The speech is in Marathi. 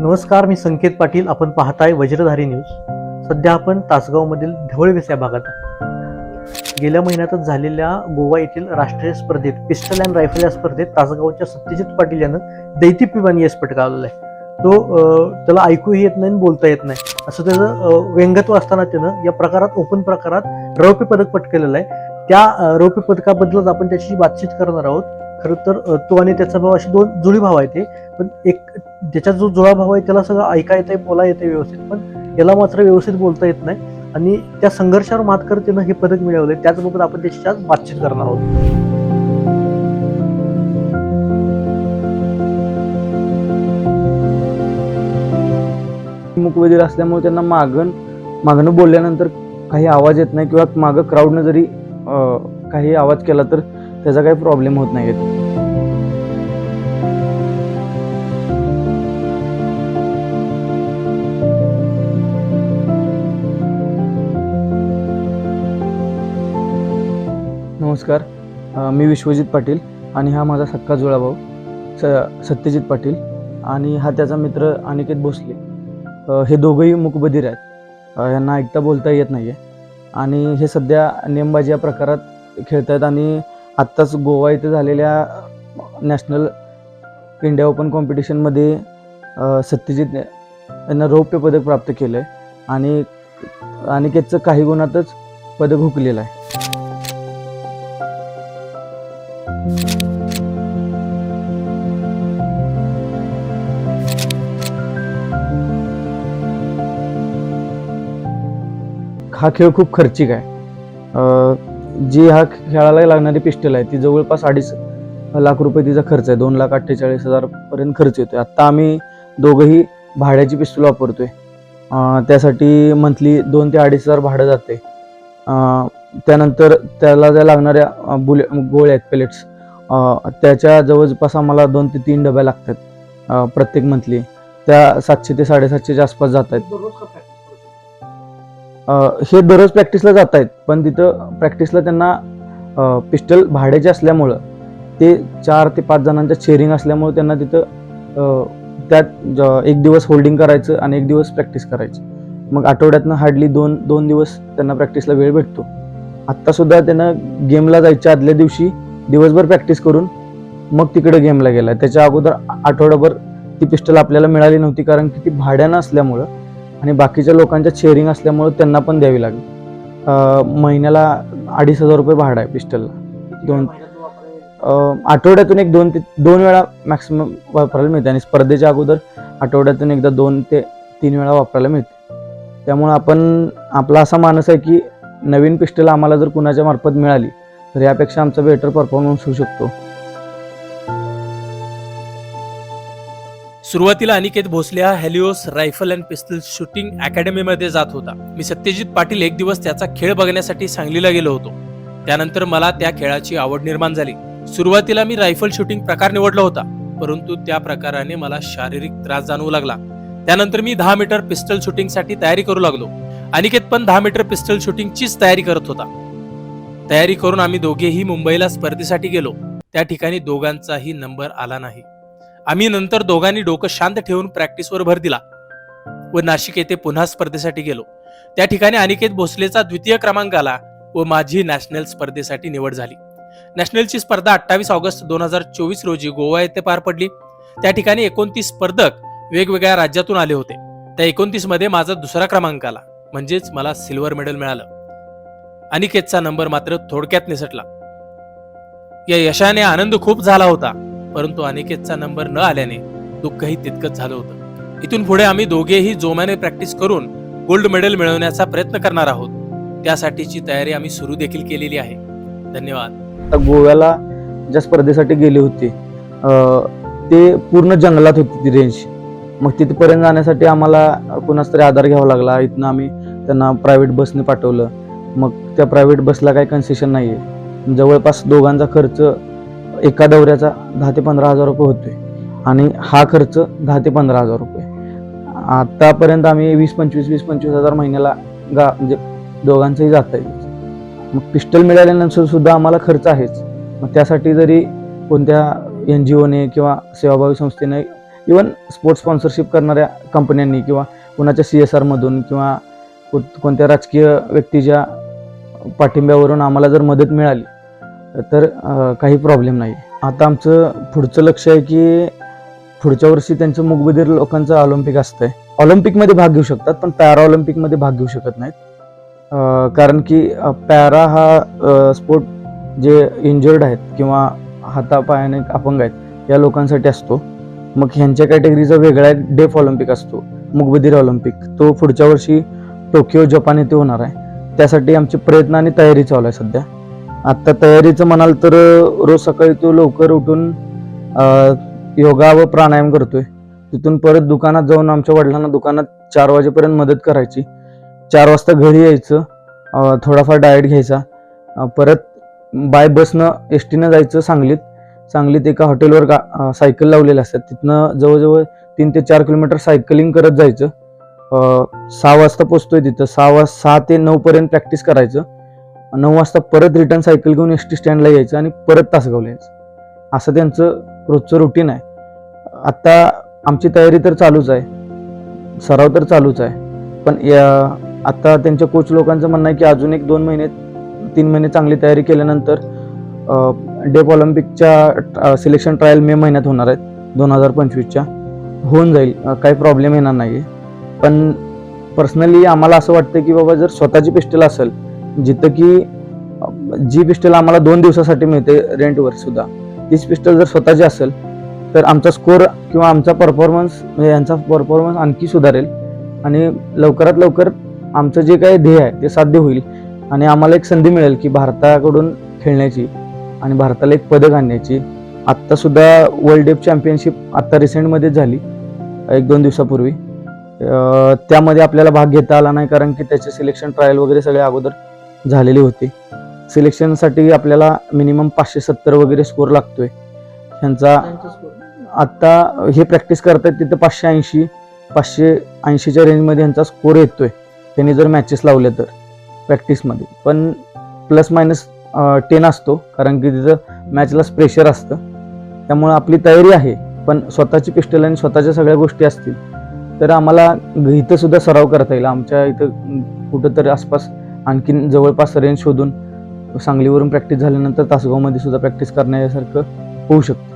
नमस्कार मी संकेत पाटील. आपण पाहताय वज्रधारी न्यूज. सध्या आपण तासगावमधील ढवळवेस या भागात आहे. गेल्या महिन्यातच झालेल्या गोवा येथील राष्ट्रीय स्पर्धेत पिस्टल अँड रायफल या स्पर्धेत तासगावच्या सत्यजित पाटील यानं दैतीप्यमाने यश पटकावलेलं आहे. तो त्याला ऐकूही येत नाही आणि बोलता येत नाही. असं त्याचं व्यंगत्व असताना त्यानं या प्रकारात ओपन प्रकारात रौप्य पदक पटकलेलं आहे. त्या रौप्य पदकाबद्दलच आपण त्याची बातचीत करणार आहोत. खरं तर तो आणि त्याचा भाव असे दोन जुळी भाव आहे ते पण एक त्याचा जो जुळा भाव आहे त्याला सगळं ऐका येतंय बोला येते व्यवस्थित. पण याला मात्र व्यवस्थित बोलता येत नाही. आणि त्या संघर्षावर मात करत त्यानं हे पदक मिळवलंय. त्याचबाबत आपण त्याची आज बातचीत करणार आहोत. मुकबधीर असल्यामुळे त्यांना मागण मागणं बोलल्यानंतर काही आवाज येत नाही किंवा मागं क्राऊडनं जरी काही आवाज केला तर त्याचा काही प्रॉब्लेम होत नाही नमस्कार. मी विश्वजित पाटील आणि हा माझा सक्का जुळा भाऊ स सत्यजित पाटील आणि हा त्याचा मित्र अनिकेत भोसले. हे दोघंही मुकबधीर आहेत. यांना ऐकता बोलता येत नाही आहे आणि हे सध्या नेमबाजी या प्रकारात खेळत आहेत आणि आत्ताच गोवा इथे झालेल्या नॅशनल इंडिया ओपन कॉम्पिटिशनमध्ये सत्यजित यांना रौप्य पदक प्राप्त केलं आहे आणि अनिकेतचं काही गुणातच पदक हुकलेलं आहे. हा खेळ खूप खर्चिक आहे. जी हा खेळायला लागणारी पिस्टल आहे ती जवळपास अडीच लाख रुपये तिचा खर्च आहे. दोन लाख अठ्ठेचाळीस हजार पर्यंत खर्च येतोय. आत्ता आम्ही दोघंही भाड्याची पिस्तूल वापरतोय. आहे त्यासाठी मंथली दोन ते अडीच हजार भाडं जाते त्यानंतर त्याला ज्या लागणाऱ्या बुले गोळ्या आहेत पेलेट्स त्याच्या जवळपास आम्हाला दोन ते तीन डब्या लागतात प्रत्येक मंथली त्या सातशे ते साडेसातशेच्या आसपास जात आहेत. हे दररोज प्रॅक्टिसला जात आहेत पण तिथं प्रॅक्टिसला त्यांना पिस्टल भाड्याचे असल्यामुळं ते चार ते पाच जणांच्या शेअरिंग असल्यामुळं त्यांना तिथं त्यात ज- एक दिवस होल्डिंग करायचं आणि एक दिवस प्रॅक्टिस करायची. मग आठवड्यातनं हार्डली दोन दोन दिवस त्यांना प्रॅक्टिसला वेळ भेटतो. आत्तासुद्धा त्यानं गेमला जायच्या आदल्या दिवशी दिवसभर प्रॅक्टिस करून मग तिकडे गेमला गेला त्याच्या अगोदर आठवडाभर ती पिस्टल आपल्याला मिळाली नव्हती कारण की ती भाड्यानं असल्यामुळं आणि बाकीच्या लोकांच्या शेअरिंग असल्यामुळं त्यांना पण द्यावी लागली. महिन्याला अडीच हजार रुपये भाडं आहे पिस्टलला. दोन आठवड्यातून एक दोन ते दोन वेळा मॅक्सिमम वापरायला मिळते आणि स्पर्धेच्या अगोदर आठवड्यातून एकदा दोन ते तीन वेळा वापरायला मिळते. त्यामुळं आपण आपला असा मानस आहे की नवीन पिस्टल आम्हाला जर कुणाच्या मार्फत मिळाली तर यापेक्षा आमचा बेटर परफॉर्मन्स होऊ शकतो. सुरुवातीला अनिकेत भोसले हा Helios rifle and pistol shooting अकॅडमीमध्ये जात होता. मी सत्यजित पाटील एक दिवस त्याचा खेळ बघण्यासाठी सांगलीला गेलो होतो. त्यानंतर मला त्या खेळाची आवड निर्माण झाली. सुरुवातीला मी रायफल शूटिंग प्रकार निवडला होता परंतु त्या प्रकाराने मला शारीरिक त्रास जाणवू लागला. त्यानंतर मी दहा मीटर पिस्टल शूटिंगसाठी तयारी करू लागलो. अनिकेत पण दहा मीटर पिस्टल शूटिंगचीच तयारी करत होता. तयारी करून आम्ही दोघेही मुंबईला स्पर्धेसाठी गेलो. त्या ठिकाणी दोघांचाही नंबर आला नाही. आम्ही नंतर दोघांनी डोकं शांत ठेवून प्रॅक्टिसवर भर दिला व नाशिक येथे पुन्हा स्पर्धेसाठी गेलो. त्या ठिकाणी अनिकेत भोसलेचा द्वितीय क्रमांक आला व माझी नॅशनल स्पर्धेसाठी निवड झाली. नॅशनलची स्पर्धा अठ्ठावीस ऑगस्ट दोन हजार चोवीस रोजी गोवा येथे पार पडली. त्या ठिकाणी एकोणतीस स्पर्धक वेगवेगळ्या राज्यातून आले होते. त्या एकोणतीसमध्ये माझा दुसरा क्रमांक आला म्हणजेच मला सिल्वर मेडल मिळालं. अनिकेतचा नंबर मात्र थोडक्यात निसटला. या यशाने आनंद खूप झाला होता. परंतु अनिकेतचा नंबर न आल्याने दुःखही तितकंच झालं होतं. इथून पुढे आम्ही दोघेही जोमाने प्रॅक्टिस करून गोल्ड मेडल मिळवण्याचा प्रयत्न करणार आहोत. त्यासाठीची तयारी आम्ही सुरू देखील केलेली आहे. धन्यवाद. आता गोव्याला ज्या स्पर्धेसाठी गेले होते ते पूर्ण जंगलात होती ती रेंज मग तिथपर्यंत जाण्यासाठी आम्हाला कुणाच तरी आधार घ्यावा लागला. इथनं आम्ही त्यांना प्रायव्हेट बसने पाठवलं. मग त्या प्रायव्हेट बसला काही कन्सेशन नाही आहे जवळपास दोघांचा खर्च एका दौऱ्याचा दहा ते पंधरा हजार रुपये होतोय. आणि हा खर्च दहा ते पंधरा हजार रुपये. आतापर्यंत आम्ही वीस पंचवीस वीस पंचवीस हजार महिन्याला गा म्हणजे दोघांचंही जाता येईल मग पिस्टल मिळाल्यानंतर सुद्धा आम्हाला खर्च आहेच. मग त्यासाठी जरी कोणत्या एन जी ओने किंवा सेवाभावी संस्थेने इवन स्पोर्ट्स स्पॉन्सरशिप करणाऱ्या कंपन्यांनी किंवा कुणाच्या सी एस आरमधून किंवा कोणत्या राजकीय व्यक्तीच्या पाठिंब्यावरून आम्हाला जर मदत मिळाली तर काही प्रॉब्लेम नाही. आता आमचं पुढचं लक्ष आहे की पुढच्या वर्षी त्यांचं मुगबधीर लोकांचं ऑलिम्पिक असतंय. ऑलिम्पिकमध्ये भाग घेऊ शकतात पण पॅरा ऑलिम्पिकमध्ये भाग घेऊ शकत नाहीत. कारण की पॅरा हा स्पोर्ट जे इंजर्ड आहेत किंवा हातापायाने अपंग आहेत या लोकांसाठी असतो. मग ह्यांच्या कॅटेगरीचा वेगळा एक डेफ ऑलिम्पिक असतो मुगबधीर ऑलिम्पिक. तो पुढच्या वर्षी टोकियो जपान येथे होणार आहे. त्यासाठी आमचे प्रयत्न आणि तयारी चालू आहे सध्या. आत्ता तयारीचं म्हणाल तर रोज सकाळी तो लवकर उठून योगा व प्राणायाम करतोय. तिथून परत दुकानात जाऊन आमच्या वडिलांना दुकानात चार वाजेपर्यंत मदत करायची. चार वाजता घरी यायचं थोडाफार डाएट घ्यायचा. परत बाय बसनं एस टीनं जायचं सांगलीत. सांगलीत एका हॉटेलवर गा सायकल लावलेल्या असतात. तिथनं जवळजवळ तीन ते चार किलोमीटर सायकलिंग करत जायचं. सहा वाजता पोचतोय तिथं. सहा वाज सहा ते नऊपर्यंत प्रॅक्टिस करायचं. नऊ वाजता परत रिटर्न सायकल घेऊन एस टी स्टँडला यायचं आणि परत तासगावला यायचं. असं त्यांचं रोजचं रुटीन आहे. आत्ता आमची तयारी तर चालूच आहे. सराव तर चालूच आहे. पण या आत्ता त्यांच्या कोच लोकांचं म्हणणं आहे की अजून एक दोन महिने तीन महिने चांगली तयारी केल्यानंतर डेप ऑलिम्पिकच्या सिलेक्शन ट्रायल मे महिन्यात होणार आहेत. दोन हजार पंचवीसच्या. होऊन जाईल. काही प्रॉब्लेम येणार नाही पण पर्सनली आम्हाला असं वाटतं की बाबा जर स्वतःची पिस्टल असेल जिथं की जी पिस्टल आम्हाला दोन दिवसासाठी मिळते रेंटवर सुद्धा. तीच पिस्टल जर स्वतःची असेल तर आमचा स्कोर किंवा आमचा परफॉर्मन्स म्हणजे यांचा परफॉर्मन्स आणखी सुधारेल. आणि लवकरात लवकर आमचं जे काही ध्येय आहे ते साध्य होईल. आणि आम्हाला एक संधी मिळेल की भारताकडून खेळण्याची आणि भारताला एक पदक आणण्याची. आत्तासुद्धा वर्ल्ड डेप चॅम्पियनशिप आत्ता रिसेंटमध्येच झाली एक दोन दिवसापूर्वी. त्यामध्ये आपल्याला भाग घेता आला नाही कारण की त्याचे सिलेक्शन ट्रायल वगैरे सगळे अगोदर झालेले होते. सिलेक्शनसाठी आपल्याला मिनिमम पाचशे सत्तर वगैरे स्कोर लागतोय. ह्यांचा आत्ता हे प्रॅक्टिस करतात तिथं पाचशे ऐंशी पाचशे ऐंशीच्या रेंजमध्ये यांचा स्कोर येतोय. त्यांनी जर मॅचेस लावल्या तर प्रॅक्टिसमध्ये पण प्लस मायनस टेन असतो कारण की तिथं मॅचला प्रेशर असतं. त्यामुळं आपली तयारी आहे पण स्वतःची पिस्टल आणि स्वतःच्या सगळ्या गोष्टी असतील तर आम्हाला इथं सुद्धा सराव करता येईल. आमच्या इथं कुठंतरी आसपास आणखीन जवळपास रेंज शोधून सांगलीवरून प्रॅक्टिस झाल्यानंतर तासगावमध्ये सुद्धा प्रॅक्टिस करण्यासारखं होऊ शकतं.